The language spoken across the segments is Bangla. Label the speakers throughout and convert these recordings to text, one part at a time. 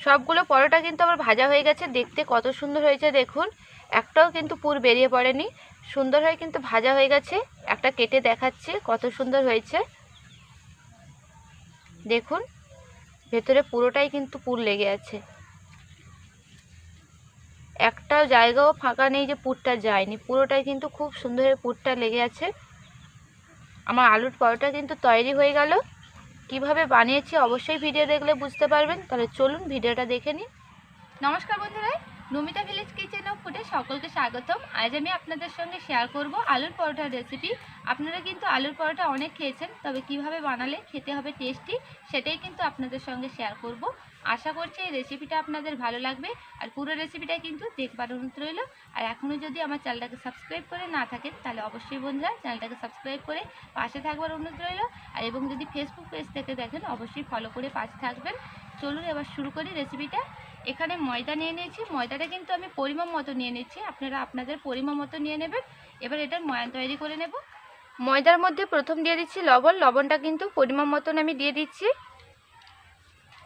Speaker 1: সবগুলো পরোটা কিন্তু আমার ভাজা হয়ে গেছে। দেখতে কত সুন্দর হয়েছে, দেখুন। একটাও কিন্তু পুর বেরিয়ে পড়েনি। সুন্দর হয়ে কিন্তু ভাজা হয়ে গেছে। একটা কেটে দেখাচ্ছি কত সুন্দর হয়েছে। দেখুন, ভেতরে পুরোটাই কিন্তু পুর লেগে আছে। একটাও জায়গাও ফাঁকা নেই যে পুরটা যায়নি। পুরোটাই কিন্তু খুব সুন্দর পুরটা লেগে আছে। আমার আলুর পরোটা কিন্তু তৈরি হয়ে গেল। কীভাবে বানিয়েছি অবশ্যই ভিডিও দেখলে বুঝতে পারবেন। তাহলে চলুন ভিডিওটা দেখে নিন নমস্কার বন্ধুরা নমিতা ভিলেজ কিচেন ও ফুডে সকলকে স্বাগতম। আজ আমি আপনাদের সঙ্গে শেয়ার করব আলুর পরোটার রেসিপি আপনারা কিন্তু আলুর পরোটা অনেক খেয়েছেন, তবে কীভাবে বানালে খেতে হবে টেস্টি সেটাই কিন্তু আপনাদের সঙ্গে শেয়ার করব। আশা করছি এই রেসিপিটা আপনাদের ভালো লাগবে, আর পুরো রেসিপিটা কিন্তু দেখবার অনুরোধ রইল। আর এখনও যদি আমার চ্যানেলটাকে সাবস্ক্রাইব করে না থাকেন, তাহলে অবশ্যই বন্ধুরা চ্যানেলটাকে সাবস্ক্রাইব করে পাশে থাকবার অনুরোধ রইল। আর এবং যদি ফেসবুক পেজ থেকে দেখেন, অবশ্যই ফলো করে পাশে থাকবেন। চলুন এবার শুরু করি রেসিপিটা এখানে ময়দা নিয়ে নিয়েছি। ময়দাটা কিন্তু আমি পরিমাণ মতো নিয়ে নিচ্ছি। আপনারা আপনাদের পরিমাণ মতো নিয়ে নেবেন। এবার এটার ময়ান তৈরি করে নেব। ময়দার মধ্যে প্রথম দিয়ে দিচ্ছি লবণ। লবণটা কিন্তু পরিমাণ মতন আমি দিয়ে দিচ্ছি।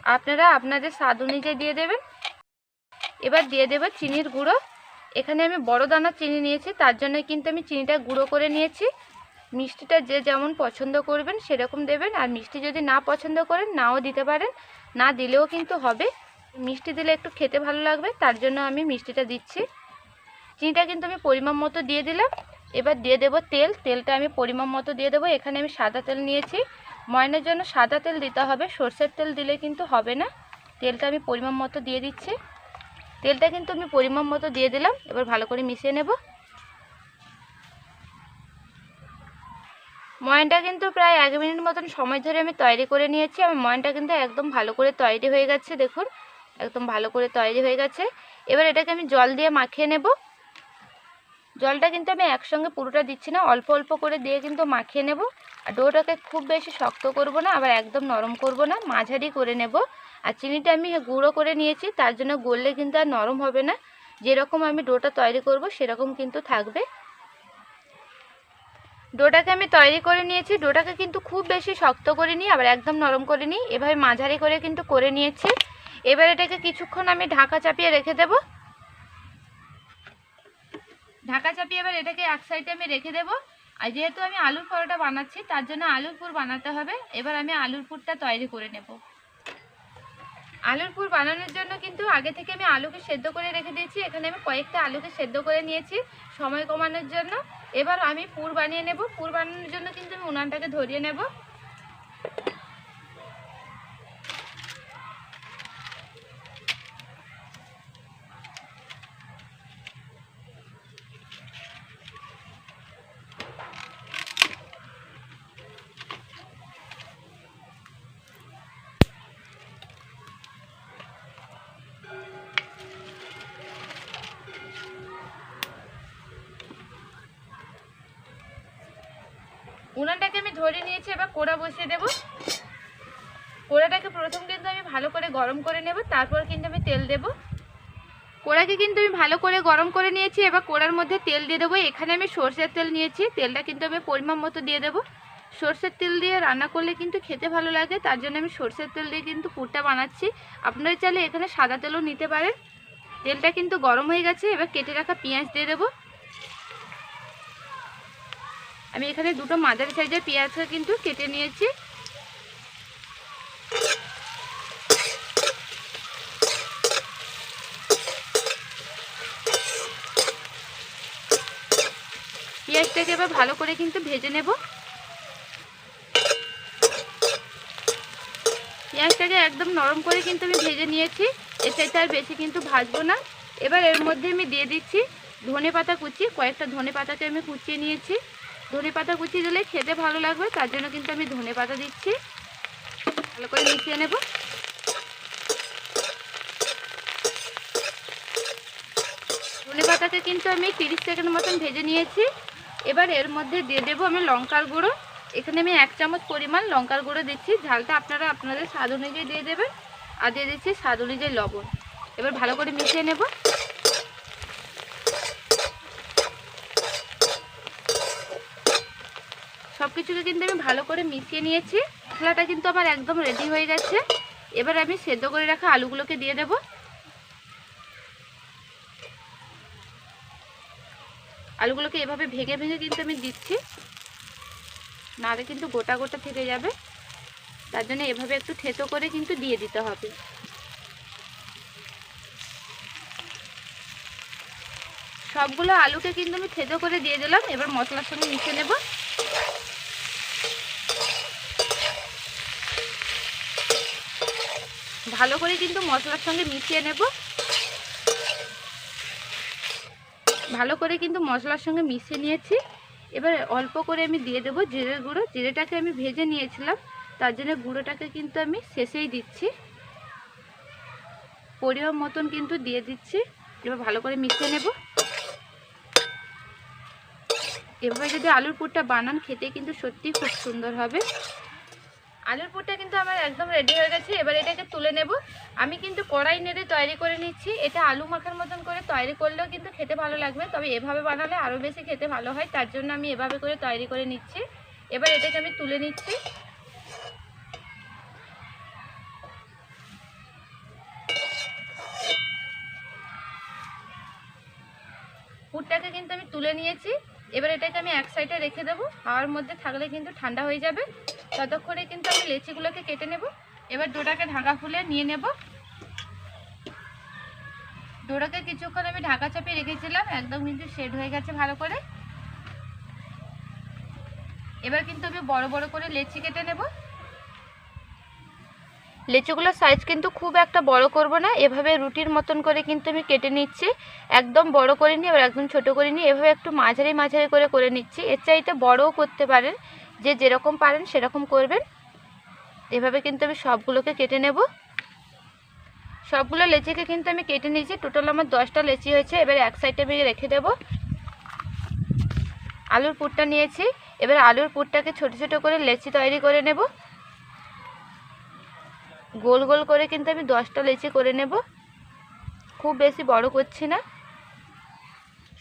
Speaker 1: আপনারা আপনাদের স্বাদ অনুযায়ী দিয়ে দেবেন। এবার দিয়ে দেব চিনির গুঁড়ো। এখানে আমি বড় দানা চিনি নিয়েছি। তার জন্য কিন্তু আমি চিনিটা গুঁড়ো করে নিয়েছি। মিষ্টিটা যে যেমন পছন্দ করবেন সেরকম দেবেন। আর মিষ্টি যদি না পছন্দ করেন, নাও দিতে পারেন। না দিলেও কিন্তু হবে। মিষ্টি দিলে একটু খেতে ভালো লাগবে, তার জন্য আমি মিষ্টিটা দিচ্ছি। চিনিটা কিন্তু আমি পরিমাণ মতো দিয়ে দিলাম। এবার দিয়ে দেব তেল। তেলটা আমি পরিমাণ মতো দিয়ে দেবো। এখানে আমি সাদা তেল নিয়েছি। ময়নের জন্য সাদা তেল দিতে হবে। সর্ষের তেল দিলে কিন্তু হবে না। তেলটা আমি পরিমাণ মতো দিয়ে দিচ্ছি। তেলটা কিন্তু আমি পরিমাণ মতো দিয়ে দিলাম। এবার ভালো করে মিশিয়ে নেব। ময়নটা কিন্তু প্রায় এক মিনিট মতন সময় ধরে আমি তৈরি করে নিয়েছি। আমার ময়নটা কিন্তু একদম ভালো করে তৈরি হয়ে গেছে, দেখুন। একদম ভালো করে তৈরি হয়ে গেছে। এবার এটাকে আমি জল দিয়ে মাখিয়ে নেব। জলটা কিন্তু আমি একসঙ্গে পুরোটা দিচ্ছি না, অল্প অল্প করে দিয়ে কিন্তু মাখিয়ে নেব। আর ডোটাকে খুব বেশি শক্ত করব না, আবার একদম নরম করব না, মাঝারি করে নেব। আর চিনিটা আমি গুঁড়ো করে নিয়েছি, তার জন্য গললে কিন্তু আর নরম হবে না। যেরকম আমি ডোটা তৈরি করব, সেরকম কিন্তু থাকবে। ডোটাকে আমি তৈরি করে নিয়েছি, ডোটাকে কিন্তু খুব বেশি শক্ত করে নিই আবার একদম নরম করে নিই এভাবে মাঝারি করে কিন্তু করে নিয়েছি। এবার এটাকে কিছুক্ষণ আমি ঢাকা চাপিয়ে রেখে দেব। ঢাকা চাপিয়ে এবার এটাকে এক সাইডে আমি রেখে দেব। আর যেহেতু আমি আলুর পরোটা বানাচ্ছি, তার জন্য আলুর পুর বানাতে হবে। এবার আমি আলুর পুরটা তৈরি করে নেব। আলুর পুর বানানোর জন্য কিন্তু আগে থেকে আমি আলুকে সেদ্ধ করে রেখে দিয়েছি। এখানে আমি কয়েকটা আলুকে সেদ্ধ করে নিয়েছি সময় কমানোর জন্য। এবার আমি পুর বানিয়ে নেব। পুর বানানোর জন্য কিন্তু আমি উনানটাকে ধরিয়ে নেব। উনানটাকে আমি ধরে নিয়েছি, এবার কোড়া বসিয়ে দেব। কোড়াটাকে প্রথম কিন্তু আমি ভালো করে গরম করে নেব, তারপর কিন্তু আমি তেল দেব। কোড়াকে কিন্তু আমি ভালো করে গরম করে নিয়েছি, এবার কোড়ার মধ্যে তেল দিয়ে দেবো। এখানে আমি সর্ষের তেল নিয়েছি, তেলটা কিন্তু আমি পরিমাণ মতো দিয়ে দেবো। সর্ষের তেল দিয়ে রান্না করলে কিন্তু খেতে ভালো লাগে, তার জন্য আমি সর্ষের তেল দিয়ে কিন্তু পুরটা বানাচ্ছি। আপনারা চাইলে এখানে সাদা তেলও নিতে পারেন। তেলটা কিন্তু গরম হয়ে গেছে, এবার কেটে রাখা পেঁয়াজ দিয়ে দেবো। আমি এখানে দুটো মাঝারি সাইজের পেঁয়াজকে কিন্তু কেটে নিয়েছি। পেঁয়াজটাকে এবার ভালো করে কিন্তু ভেজে নেব। পেঁয়াজটাকে একদম নরম করে কিন্তু আমি ভেজে নিয়েছি, এর আর বেশি কিন্তু ভাজবো না। এবার এর মধ্যে আমি দিয়ে দিচ্ছি ধনে পাতা কুচি, কয়েকটা ধনে পাতাকে আমি কুচিয়ে নিয়েছি। ধনে পাতা কুচি দিলে খেতে ভালো লাগবে, তার জন্য কিন্তু আমি ধনে পাতা দিচ্ছি। ভালো করে মিশিয়ে নেব। ধনে পাতাকে কিন্তু আমি তিরিশ সেকেন্ড মতন ভেজে নিয়েছি। এবার এর মধ্যে দিয়ে দেবো আমি লঙ্কার গুঁড়ো। এখানে আমি এক চামচ পরিমাণ লঙ্কার গুঁড়ো দিচ্ছি। ঝালটা আপনারা আপনাদের স্বাদ অনুযায়ী দিয়ে দেবেন। আর দিয়ে দিচ্ছি স্বাদ অনুযায়ী লবণ। এবার ভালো করে মিশিয়ে নেব। কিছুকে কিন্তু আমি ভালো করে মিশিয়ে নিয়েছি। মশলাটা কিন্তু আমার একদম রেডি হয়ে গেছে। এবার আমি সেদ্ধ করে রাখা আলুগুলোকে দিয়ে দেব। আলুগুলোকে এভাবে ভেঙে ভেঙে কিন্তু আমি দিচ্ছি। নাহলে কিন্তু গোটা গোটা থেকে যাবে। তার জন্য এভাবে একটু থেতো করে কিন্তু দিয়ে দিতে হবে। সবগুলো আলুকে কিন্তু আমি থেতো করে দিয়ে দিলাম। এবার মশলার সঙ্গে মিশিয়ে নেব। ভালো করে কিন্তু মশলার সঙ্গে মিশিয়ে নেব। ভালো করে কিন্তু মশলার সঙ্গে মিশিয়ে নিয়েছি। এবার অল্প করে আমি দিয়ে দেবো জিরের গুঁড়ো। জিরেটাকে আমি ভেজে নিয়েছিলাম, তার জন্য গুঁড়োটাকে কিন্তু আমি শেষেই দিচ্ছি। পরিমাণ মতন কিন্তু দিয়ে দিচ্ছি। এবার ভালো করে মিশিয়ে নেব। এভাবে যদি আলুর পুরটা বানান, খেতে কিন্তু সত্যি খুব সুন্দর হবে। আলুর পুরটা কিন্তু আমার একদম রেডি হয়ে গেছে। এবার এটাকে তুলে নেব। আমি কিন্তু কড়াই নেড়ে তৈরি করে নিচ্ছি। এটা আলু মাখার মতন করে তৈরি করলেও কিন্তু খেতে ভালো লাগবে। তবে এভাবে বানালে আরও বেশি খেতে ভালো হয়। তার জন্য আমি এভাবে করে তৈরি করে নিচ্ছি। এবার এটাকে আমি তুলে নিচ্ছি পুরটাকে কিন্তু আমি তুলে নিয়েছি এবার এটাকে আমি এক সাইডে রেখে দেবো। হাওয়ার মধ্যে থাকলে কিন্তু ঠান্ডা হয়ে যাবে। ততক্ষণে কিন্তু আমি লেচিগুলোকে কেটে নেব। এবার ডোটাকে ঢাকা খুলে নিয়ে নেব। ডোটাকে কিছুক্ষণ আমি ঢাকা চাপিয়ে রেখেছিলাম। একদম কিন্তু শেড হয়ে গেছে ভালো করে। এবার কিন্তু আমি বড় বড় করে লেচি কেটে নেব। লেচুগুলোর সাইজ কিন্তু খুব একটা বড় করব না। এভাবে রুটির মতন করে কিন্তু আমি কেটে নিচ্ছি। একদম বড় করে নিই এবার একদম ছোট করে নিই এভাবে একটু মাঝারি মাঝারি করে করে নিচ্ছি। এর চাইতে বড়ও করতে পারেন। যে যেরকম পারেন সেরকম করবেন। এভাবে কিন্তু আমি সবগুলোকে কেটে নেব। সবগুলো লেচিকে কিন্তু আমি কেটে নিয়েছি। টোটাল আমার দশটা লেচি হয়েছে। এবার এক সাইডে আমি রেখে দেব। আলুর পুরটা নিয়েছি। এবার আলুর পুরটাকে ছোট ছোট করে লেচি তৈরি করে নেব। গোল গোল করে কিন্তু আমি দশটা লেচি করে নেব। খুব বেশি বড় করছি না।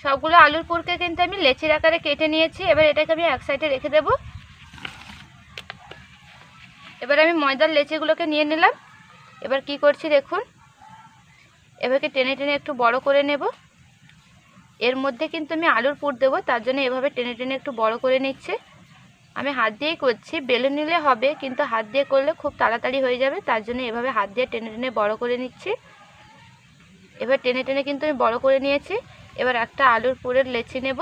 Speaker 1: সবগুলো আলুর পুরকে কিন্তু আমি লেচির আকারে কেটে নিয়েছি। এবার এটাকে আমি এক সাইডে রেখে দেব। এবার আমি ময়দার লেচিগুলোকে নিয়ে নিলাম। এবার কি করছি দেখুন, এভাবে টেনে টেনে একটু বড় করে নেব। এর মধ্যে কিন্তু আমি আলুর পুর দেবো, তার জন্য এভাবে টেনে টেনে একটু বড় করে নিচ্ছে। আমি হাত দিয়েই করছি, বেলে নিলে হবে, কিন্তু হাত দিয়ে করলে খুব তাড়াতাড়ি হয়ে যাবে, তার জন্য এভাবে হাত দিয়ে টেনে টেনে বড় করে নিচ্ছি। এবার টেনে টেনে কিন্তু আমি বড় করে নিয়েছি। এবার একটা আলুর পুরের লেচি নেব,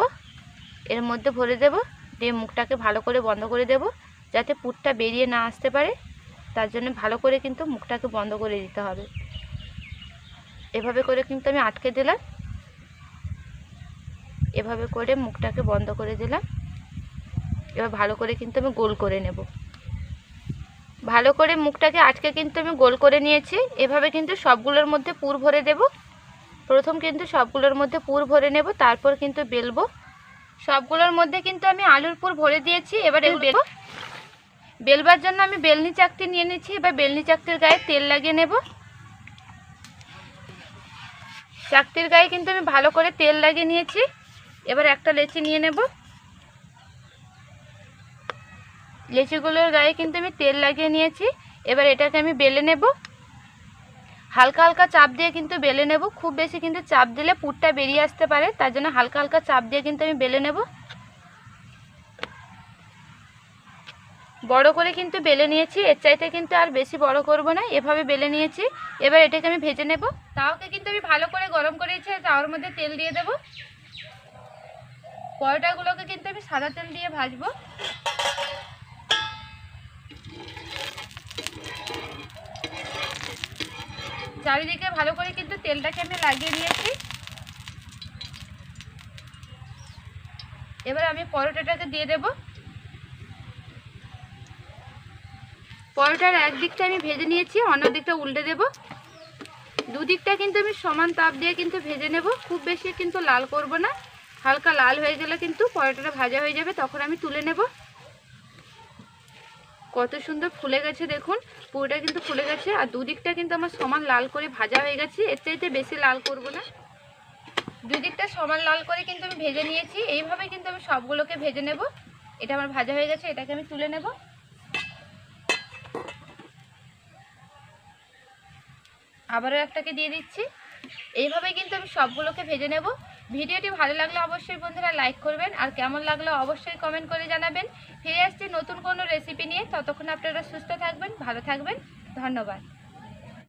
Speaker 1: এর মধ্যে ভরে দেব, দিয়ে মুখটাকে ভালো করে বন্ধ করে দেব, যাতে পুরটা বেরিয়ে না আসতে পারে। তার জন্য ভালো করে কিন্তু মুখটাকে বন্ধ করে দিতে হবে। এভাবে করে কিন্তু আমি আটকে দিলাম। এভাবে করে মুখটাকে বন্ধ করে দিলাম। এবার ভালো করে কিন্তু আমি গোল করে নেব। ভালো করে মুখটাকে আটকে কিন্তু আমি গোল করে নিয়েছি। এভাবে কিন্তু সবগুলোর মধ্যে পুর ভরে দেব। প্রথম কিন্তু সবগুলোর মধ্যে পুর ভরে নেব তারপর কিন্তু বেলবো। সবগুলোর মধ্যে কিন্তু আমি আলুর পুর ভরে দিয়েছি এবার বেল বেলবার জন্য আমি বেলনি চাকতি নিয়ে নিচ্ছি এবার বেলনি চাকতির গায়ে তেল লাগিয়ে নেব। চাকতির গায়ে কিন্তু আমি ভালো করে তেল লাগিয়ে নিয়েছি। এবার একটা লেচি নিয়ে নেব। লেচিগুলোর গায়ে কিন্তু আমি তেল লাগিয়ে নিয়েছি। এবার এটাকে আমি বেলে নেব। হালকা হালকা চাপ দিয়ে কিন্তু বেলে নেব। খুব বেশি কিন্তু চাপ দিলে পুরটা বেরিয়ে আসতে পারে, তার জন্য হালকা হালকা চাপ দিয়ে কিন্তু আমি বেলে নেব। বড় করে কিন্তু বেলে নিয়েছি। এর চাইতে কিন্তু আর বেশি বড় করব না, এভাবে বেলে নিয়েছি। এবার এটাকে আমি ভেজে নেব। তাওকে কিন্তু আমি ভালো করে গরম করেছি তাওয়ার মধ্যে তেল দিয়ে দেব। পরোটাগুলোকে কিন্তু আমি সাদা তেল দিয়ে ভাজবো। চারিদিকে ভালো করে কিন্তু তেলটাকে আমি লাগিয়ে নিয়েছি। এবার আমি পরোটাটাকে দিয়ে দেব। পরোটার এক দিকটা আমি ভেজে নিয়েছি অন্য দিকটা উল্টে দেব। দুদিকটা কিন্তু আমি সমান তাপ দিয়ে কিন্তু ভেজে নেব। খুব বেশি কিন্তু লাল করব না। হালকা লাল হয়ে গেলে কিন্তু পরোটাটা ভাজা হয়ে যাবে, তখন আমি তুলে নেব। কত সুন্দর ফুলে গেছে দেখুন। পুরোটা কিন্তু ফুলে গেছে, আর দুদিকটা কিন্তু আমার সমান লাল করে ভাজা হয়ে গেছে। এর চাইতে বেশি লাল করব না। দুদিকটা সমান লাল করে কিন্তু আমি ভেজে নিয়েছি। এইভাবে কিন্তু আমি সবগুলোকে ভেজে নেব। এটা আমার ভাজা হয়ে গেছে, এটাকে আমি তুলে নেব। আবারও একটাকে দিয়ে দিচ্ছি। এইভাবে কিন্তু আমি সবগুলোকে ভেজে নেব। ভিডিওটি ভালো লাগলে অবশ্যই বন্ধুরা লাইক করবেন আর কেমন লাগল অবশ্যই কমেন্ট করে জানাবেন। ফিরে আসছি নতুন কোনো রেসিপি নিয়ে। ততক্ষণ আপনারা সুস্থ থাকবেন, ভালো থাকবেন। ধন্যবাদ।